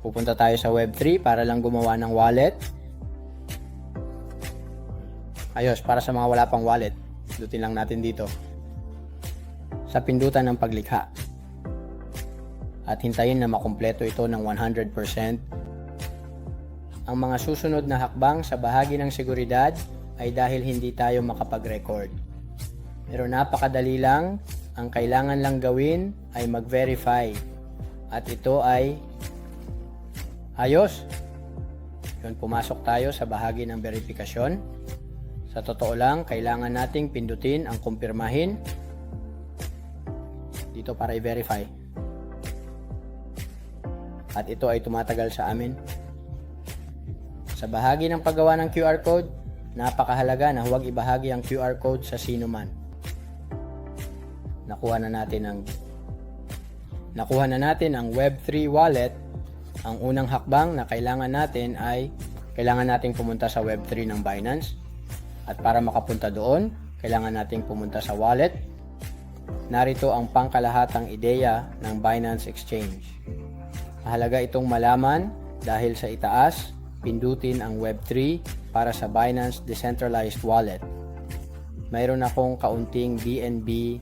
Pupunta tayo sa Web3 para lang gumawa ng wallet. Ayos, para sa mga wala pang wallet, pindutin lang natin dito. Sa pindutan ng paglikha. At hintayin na makumpleto ito ng 100%. Ang mga susunod na hakbang sa bahagi ng seguridad ay dahil hindi tayo makapag-record. Pero napakadali lang, ang kailangan lang gawin ay mag-verify. At ito ay ayos. Yun, pumasok tayo sa bahagi ng verifikasyon. Sa totoo lang, kailangan nating pindutin ang kumpirmahin dito para i-verify. At ito ay tumatagal sa amin. Sa bahagi ng paggawa ng QR code, napakahalaga na huwag ibahagi ang QR code sa sino man. Nakuha na natin ang Nakuha na natin ang Web3 wallet. Ang unang hakbang na kailangan natin ay kailangan nating pumunta sa Web3 ng Binance. At para makapunta doon, kailangan nating pumunta sa wallet. Narito ang pangkalahatang ideya ng Binance Exchange. Mahalaga itong malaman dahil sa itaas, pindutin ang Web3 para sa Binance Decentralized Wallet. Mayroon akong kaunting BNB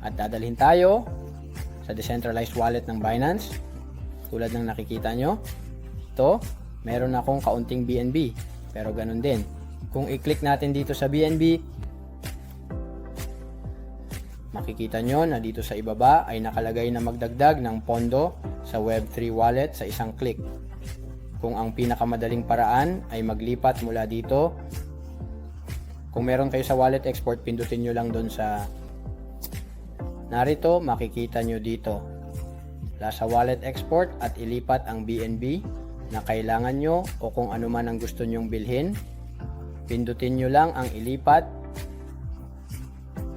at dadalhin tayo sa decentralized wallet ng Binance. Tulad ng nakikita nyo ito meron akong kaunting BNB pero ganun din. Kung i-click natin dito sa BNB makikita nyo na dito sa ibaba ay nakalagay na magdagdag ng pondo sa Web3 wallet sa isang click. Kung ang pinakamadaling paraan ay maglipat mula dito kung meron kayo sa wallet export pindutin nyo lang doon sa Narito makikita nyo dito. Wala sa wallet export at ilipat ang BNB na kailangan nyo o kung ano man ang gusto nyong bilhin. Pindutin nyo lang ang ilipat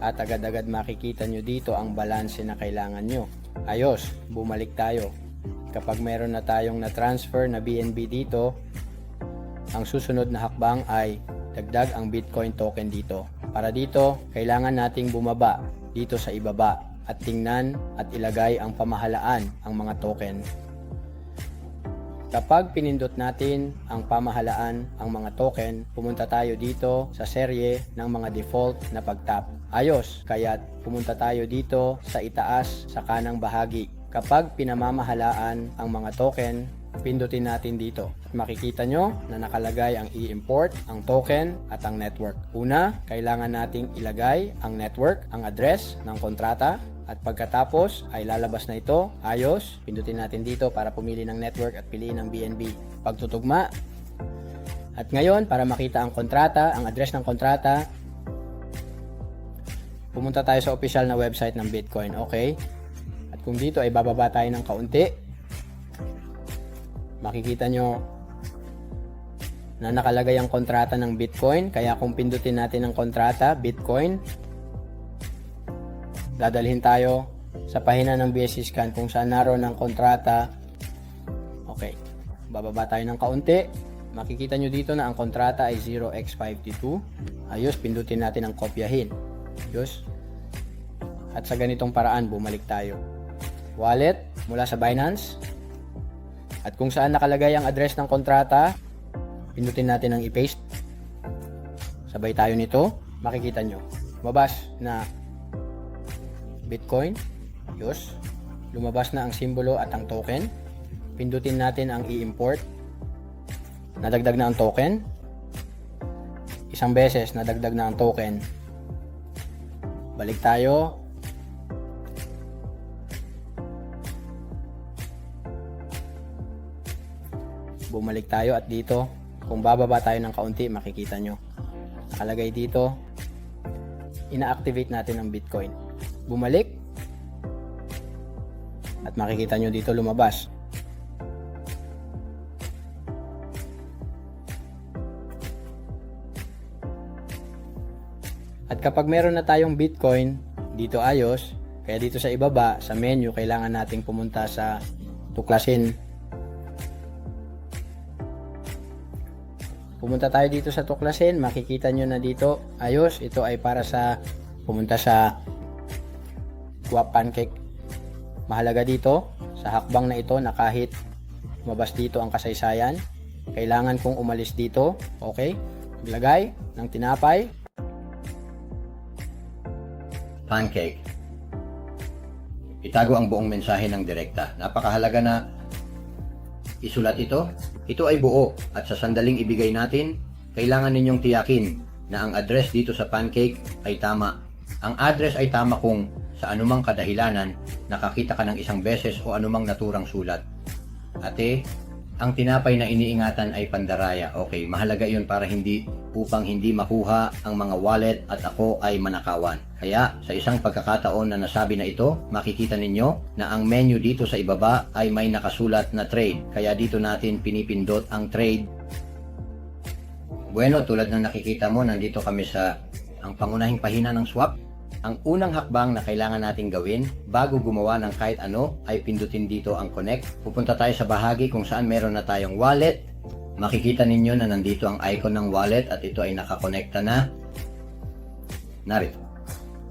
at agad-agad makikita nyo dito ang balanse na kailangan nyo. Ayos, bumalik tayo. Kapag meron na tayong na-transfer na BNB dito, ang susunod na hakbang ay dagdag ang Bitcoin token dito. Para dito, kailangan nating bumaba dito sa ibaba at tingnan at ilagay ang pamahalaan ang mga token. Kapag pinindot natin ang pamahalaan ang mga token, pumunta tayo dito sa serye ng mga default na pagtap. Ayos, kaya pumunta tayo dito sa itaas sa kanang bahagi. Kapag pinamamahalaan ang mga token, pindutin natin dito. At makikita nyo na nakalagay ang i-import, ang token, at ang network. Una, kailangan nating ilagay ang network, ang address ng kontrata, at pagkatapos ay lalabas na ito, ayos, pindutin natin dito para pumili ng network at piliin ang BNB. Pagtutugma, at ngayon, para makita ang kontrata, ang address ng kontrata, pumunta tayo sa official na website ng Bitcoin, okay? At kung dito ay bababa tayo ng kaunti, makikita nyo na nakalagay ang kontrata ng Bitcoin. Kaya kung pindutin natin ang kontrata, Bitcoin, dadalhin tayo sa pahina ng BSC Scan kung saan naroon ang kontrata. Okay, bababa tayo ng kaunti. Makikita nyo dito na ang kontrata ay 0x52. Ayos, pindutin natin ang kopyahin. Ayos. At sa ganitong paraan, bumalik tayo. Wallet mula sa Binance. At kung saan nakalagay ang address ng kontrata, pindutin natin ang i-paste. Sabay tayo nito. Makikita nyo. Mabas na Bitcoin. Yus. Lumabas na ang simbolo at ang token. Pindutin natin ang i-import. Nadagdag na ang token. Isang beses nadagdag na ang token. Balik tayo. Bumalik tayo at dito, kung bababa tayo ng kaunti, makikita nyo. Nakalagay dito, ina-activate natin ang Bitcoin. Bumalik, at makikita nyo dito lumabas. At kapag meron na tayong Bitcoin, dito ayos, kaya dito sa ibaba, sa menu, kailangan nating pumunta sa tuklasin. Pumunta tayo dito sa tuklasin, makikita nyo na dito, ayos, ito ay para sa pumunta sa Swap Pancake. Mahalaga dito, sa hakbang na ito na kahit mabas dito ang kasaysayan, kailangan kong umalis dito, okay? Maglagay ng tinapay. pancake. Itago ang buong mensahe ng direkta. Napakahalaga na isulat ito. Ito ay buo at sa sandaling ibigay natin, kailangan ninyong tiyakin na ang address dito sa pancake ay tama. Ang address ay tama kung sa anumang kadahilanan nakakita ka ng isang beses o anumang naturang sulat. Ate, ang tinapay na iniingatan ay pandaraya. Okay, mahalaga iyon para hindi upang hindi makuha ang mga wallet at ako ay manakawan. Kaya sa isang pagkakataon na nasabi na ito, makikita ninyo na ang menu dito sa ibaba ay may nakasulat na trade. Kaya dito natin pinipindot ang trade. Bueno, tulad ng nakikita mo, nandito kami sa ang pangunahing pahina ng swap. Ang unang hakbang na kailangan nating gawin bago gumawa ng kahit ano ay pindutin dito ang connect. Pupunta tayo sa bahagi kung saan meron na tayong wallet. Makikita ninyo na nandito ang icon ng wallet at ito ay nakakonekta na. Narito.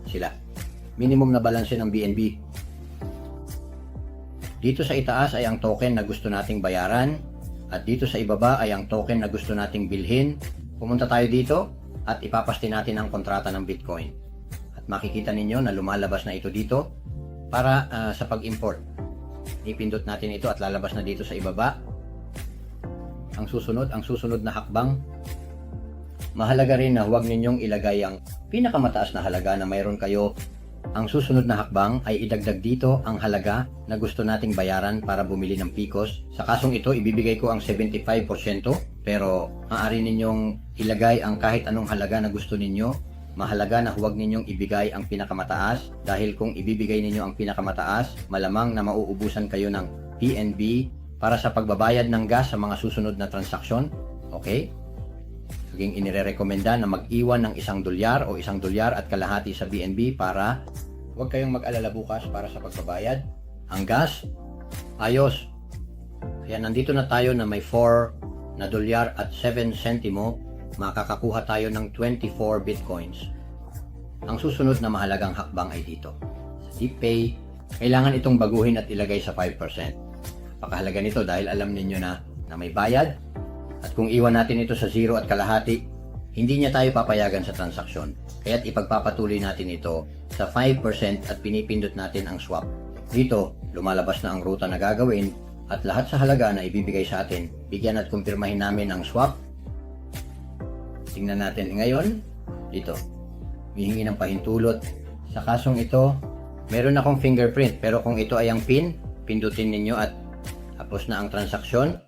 Sila. Minimum na balanse ng BNB. Dito sa itaas ay ang token na gusto nating bayaran at dito sa ibaba ay ang token na gusto nating bilhin. Pumunta tayo dito at ipapaste natin ang kontrata ng Bitcoin. Makikita ninyo na lumalabas na ito dito para ah, sa pag-import. Ipindot natin ito at lalabas na dito sa ibaba. Ang susunod, ang susunod na hakbang, mahalaga rin na huwag ninyong ilagay ang pinakamataas na halaga na mayroon kayo. Ang susunod na hakbang ay idagdag dito ang halaga na gusto nating bayaran para bumili ng Picos. Sa kasong ito, ibibigay ko ang 75% pero maaari ninyong ilagay ang kahit anong halaga na gusto ninyo. Mahalaga na huwag ninyong ibigay ang pinakamataas dahil kung ibibigay ninyo ang pinakamataas, malamang na mauubusan kayo ng PNB para sa pagbabayad ng gas sa mga susunod na transaksyon. Okay? Naging inirekomenda na mag-iwan ng isang dolyar o isang dolyar at kalahati sa BNB para huwag kayong mag-alala bukas para sa pagbabayad. Ang gas, ayos. Kaya nandito na tayo na may 4 na dolyar at 7 sentimo, makakakuha tayo ng 24 bitcoins. Ang susunod na mahalagang hakbang ay dito. Sa DeepPay, kailangan itong baguhin at ilagay sa 5%. Pakahalaga nito dahil alam ninyo na na may bayad at kung iwan natin ito sa zero at kalahati, hindi niya tayo papayagan sa transaksyon. Kaya't ipagpapatuloy natin ito sa 5% at pinipindot natin ang swap. Dito, lumalabas na ang ruta na gagawin at lahat sa halaga na ibibigay sa atin, bigyan at kumpirmahin namin ang swap. Tingnan natin ngayon, dito, hihingi ng pahintulot. Sa kasong ito, meron akong fingerprint. Pero kung ito ay ang PIN, pindutin ninyo at tapos na ang transaksyon